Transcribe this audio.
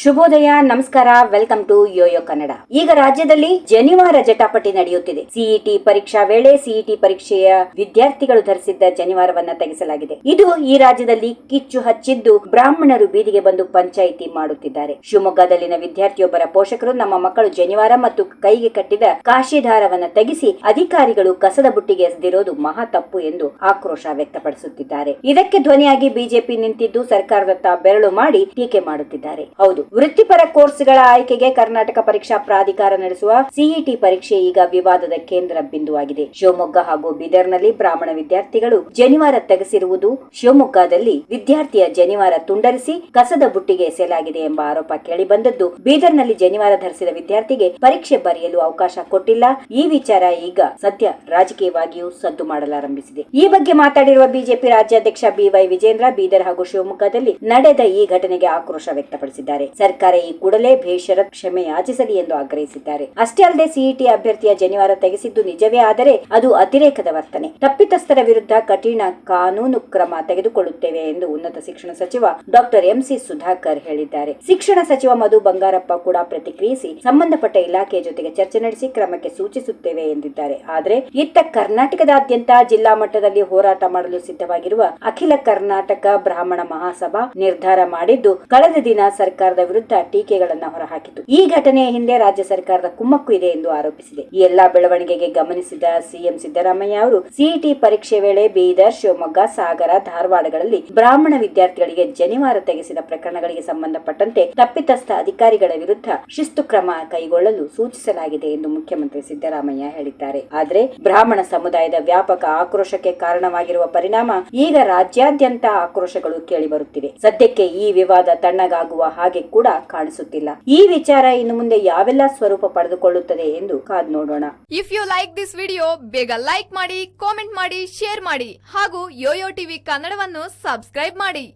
ಶುಭೋದಯ, ನಮಸ್ಕಾರ, welcome to Yoyo Kannada. ಈಗ ರಾಜ್ಯದಲ್ಲಿ ಜನಿವಾರ ಜಟಾಪಟಿ ನಡೆಯುತ್ತಿದೆ. ಸಿಇಟಿ ಪರೀಕ್ಷಾ ವೇಳೆ ಸಿಇಟಿ ಪರೀಕ್ಷೆಯ ವಿದ್ಯಾರ್ಥಿಗಳು ಧರಿಸಿದ್ದ ಜನಿವಾರವನ್ನ ತೆಗೆಸಲಾಗಿದೆ. ಇದು ಈ ರಾಜ್ಯದಲ್ಲಿ ಕಿಚ್ಚು ಹಚ್ಚಿದ್ದು ಬ್ರಾಹ್ಮಣರು ಬೀದಿಗೆ ಬಂದು ಪಂಚಾಯಿತಿ ಮಾಡುತ್ತಿದ್ದಾರೆ. ಶಿವಮೊಗ್ಗದಲ್ಲಿನ ವಿದ್ಯಾರ್ಥಿಯೊಬ್ಬರ ಪೋಷಕರು ನಮ್ಮ ಮಕ್ಕಳು ಜನಿವಾರ ಮತ್ತು ಕೈಗೆ ಕಟ್ಟಿದ ಕಾಶಿಧಾರವನ್ನ ತೆಗೆಸಿ ಅಧಿಕಾರಿಗಳು ಕಸದ ಬುಟ್ಟಿಗೆ ಎಸೆದಿರೋದು ಮಹಾ ತಪ್ಪು ಎಂದು ಆಕ್ರೋಶ ವ್ಯಕ್ತಪಡಿಸುತ್ತಿದ್ದಾರೆ. ಇದಕ್ಕೆ ಧ್ವನಿಯಾಗಿ ಬಿಜೆಪಿ ನಿಂತಿದ್ದು ಸರ್ಕಾರದತ್ತ ಬೆರಳು ಮಾಡಿ ಟೀಕೆ ಮಾಡುತ್ತಿದ್ದಾರೆ. ಹೌದು ವೃತ್ತಿಪರ ಕೋರ್ಸ್ಗಳ ಆಯ್ಕೆಗೆ ಕರ್ನಾಟಕ ಪರೀಕ್ಷಾ ಪ್ರಾಧಿಕಾರ ನಡೆಸುವ ಸಿಇಟಿ ಪರೀಕ್ಷೆ ಈಗ ವಿವಾದದ ಕೇಂದ್ರ ಬಿಂದುವಾಗಿದೆ. ಶಿವಮೊಗ್ಗ ಹಾಗೂ ಬೀದರ್ನಲ್ಲಿ ಬ್ರಾಹ್ಮಣ ವಿದ್ಯಾರ್ಥಿಗಳು ಜನಿವಾರ ತೆಗೆಸಿರುವುದು ಶಿವಮೊಗ್ಗದಲ್ಲಿ ವಿದ್ಯಾರ್ಥಿಯ ಜನಿವಾರ ತುಂಡರಿಸಿ ಕಸದ ಬುಟ್ಟಿಗೆ ಎಸೆಯಲಾಗಿದೆ ಎಂಬ ಆರೋಪ ಕೇಳಿಬಂದದ್ದು. ಬೀದರ್ನಲ್ಲಿ ಜನಿವಾರ ಧರಿಸಿದ ವಿದ್ಯಾರ್ಥಿಗೆ ಪರೀಕ್ಷೆ ಬರೆಯಲು ಅವಕಾಶ ಕೊಟ್ಟಿಲ್ಲ. ಈ ವಿಚಾರ ಈಗ ಸದ್ಯ ರಾಜಕೀಯವಾಗಿಯೂ ಸದ್ದು ಮಾಡಲಾರಂಭಿಸಿದೆ. ಈ ಬಗ್ಗೆ ಮಾತಾಡಿರುವ ಬಿಜೆಪಿ ರಾಜ್ಯಾಧ್ಯಕ್ಷ ಬಿವೈ ವಿಜೇಂದ್ರ ಬೀದರ್ ಹಾಗೂ ಶಿವಮೊಗ್ಗದಲ್ಲಿ ನಡೆದ ಈ ಘಟನೆಗೆ ಆಕ್ರೋಶ ವ್ಯಕ್ತಪಡಿಸಿದ್ದಾರೆ. ಸರ್ಕಾರ ಈ ಕೂಡಲೇ ಬೇಷರ ಕ್ಷಮೆ ಯಾಚಿಸಲಿ ಎಂದು ಆಗ್ರಹಿಸಿದ್ದಾರೆ. ಅಷ್ಟೇ ಅಲ್ಲದೆ ಸಿಇಟಿ ಅಭ್ಯರ್ಥಿಯ ಜನಿವಾರ ತೆಗೆಸಿದ್ದು ನಿಜವೇ ಆದರೆ ಅದು ಅತಿರೇಕದ ವರ್ತನೆ. ತಪ್ಪಿತಸ್ಥರ ವಿರುದ್ಧ ಕಠಿಣ ಕಾನೂನು ಕ್ರಮ ತೆಗೆದುಕೊಳ್ಳುತ್ತೇವೆ ಎಂದು ಉನ್ನತ ಶಿಕ್ಷಣ ಸಚಿವ ಡಾಕ್ಟರ್ ಎಂಸಿ ಸುಧಾಕರ್ ಹೇಳಿದ್ದಾರೆ. ಶಿಕ್ಷಣ ಸಚಿವ ಮಧು ಬಂಗಾರಪ್ಪ ಕೂಡ ಪ್ರತಿಕ್ರಿಯಿಸಿ ಸಂಬಂಧಪಟ್ಟ ಇಲಾಖೆಯ ಜೊತೆಗೆ ಚರ್ಚೆ ನಡೆಸಿ ಕ್ರಮಕ್ಕೆ ಸೂಚಿಸುತ್ತೇವೆ ಎಂದಿದ್ದಾರೆ. ಆದರೆ ಇತ್ತ ಕರ್ನಾಟಕದಾದ್ಯಂತ ಜಿಲ್ಲಾ ಮಟ್ಟದಲ್ಲಿ ಹೋರಾಟ ಮಾಡಲು ಸಿದ್ಧವಾಗಿರುವ ಅಖಿಲ ಕರ್ನಾಟಕ ಬ್ರಾಹ್ಮಣ ಮಹಾಸಭಾ ನಿರ್ಧಾರ ಮಾಡಿದ್ದು, ಕಳೆದ ದಿನ ಸರ್ಕಾರದ ವಿರುದ್ಧ ಟೀಕೆಗಳನ್ನ ಹೊರಹಾಕಿತು. ಈ ಘಟನೆಯ ಹಿಂದೆ ರಾಜ್ಯ ಸರ್ಕಾರದ ಕುಮ್ಮಕ್ಕು ಇದೆ ಎಂದು ಆರೋಪಿಸಿದೆ. ಈ ಎಲ್ಲಾ ಬೆಳವಣಿಗೆಗೆ ಗಮನಿಸಿದ ಸಿಎಂ ಸಿದ್ದರಾಮಯ್ಯ ಅವರು ಸಿಇಟಿ ಪರೀಕ್ಷೆ ವೇಳೆ ಬೀದರ್, ಶಿವಮೊಗ್ಗ, ಸಾಗರ, ಧಾರವಾಡಗಳಲ್ಲಿ ಬ್ರಾಹ್ಮಣ ವಿದ್ಯಾರ್ಥಿಗಳಿಗೆ ಜನಿವಾರ ತೆಗೆಸಿದ ಪ್ರಕರಣಗಳಿಗೆ ಸಂಬಂಧಪಟ್ಟಂತೆ ತಪ್ಪಿತಸ್ಥ ಅಧಿಕಾರಿಗಳ ವಿರುದ್ಧ ಶಿಸ್ತು ಕ್ರಮ ಕೈಗೊಳ್ಳಲು ಸೂಚಿಸಲಾಗಿದೆ ಎಂದು ಮುಖ್ಯಮಂತ್ರಿ ಸಿದ್ದರಾಮಯ್ಯ ಹೇಳಿದ್ದಾರೆ. ಆದರೆ ಬ್ರಾಹ್ಮಣ ಸಮುದಾಯದ ವ್ಯಾಪಕ ಆಕ್ರೋಶಕ್ಕೆ ಕಾರಣವಾಗಿರುವ ಪರಿಣಾಮ ಈಗ ರಾಜ್ಯಾದ್ಯಂತ ಆಕ್ರೋಶಗಳು ಕೇಳಿಬರುತ್ತಿವೆ ಸದ್ಯಕ್ಕೆ ಈ ವಿವಾದ ತಣ್ಣಗಾಗುವ ಹಾಗೆ ಕೂಡ ಕಾಣಿಸುತ್ತಿಲ್ಲ. ಈ ವಿಚಾರ ಇನ್ನು ಮುಂದೆ ಯಾವೆಲ್ಲ ಸ್ವರೂಪ ಪಡೆದುಕೊಳ್ಳುತ್ತದೆ ಎಂದು ಕಾದ್ ನೋಡೋಣ. If you like this video ಬೇಗ ಲೈಕ್ ಮಾಡಿ ಕಾಮೆಂಟ್ ಮಾಡಿ ಶೇರ್ ಮಾಡಿ ಹಾಗೂ ಯೋಯೋ ಟಿವಿ ಕನ್ನಡವನ್ನು ಸಬ್ಸ್ಕ್ರೈಬ್ ಮಾಡಿ.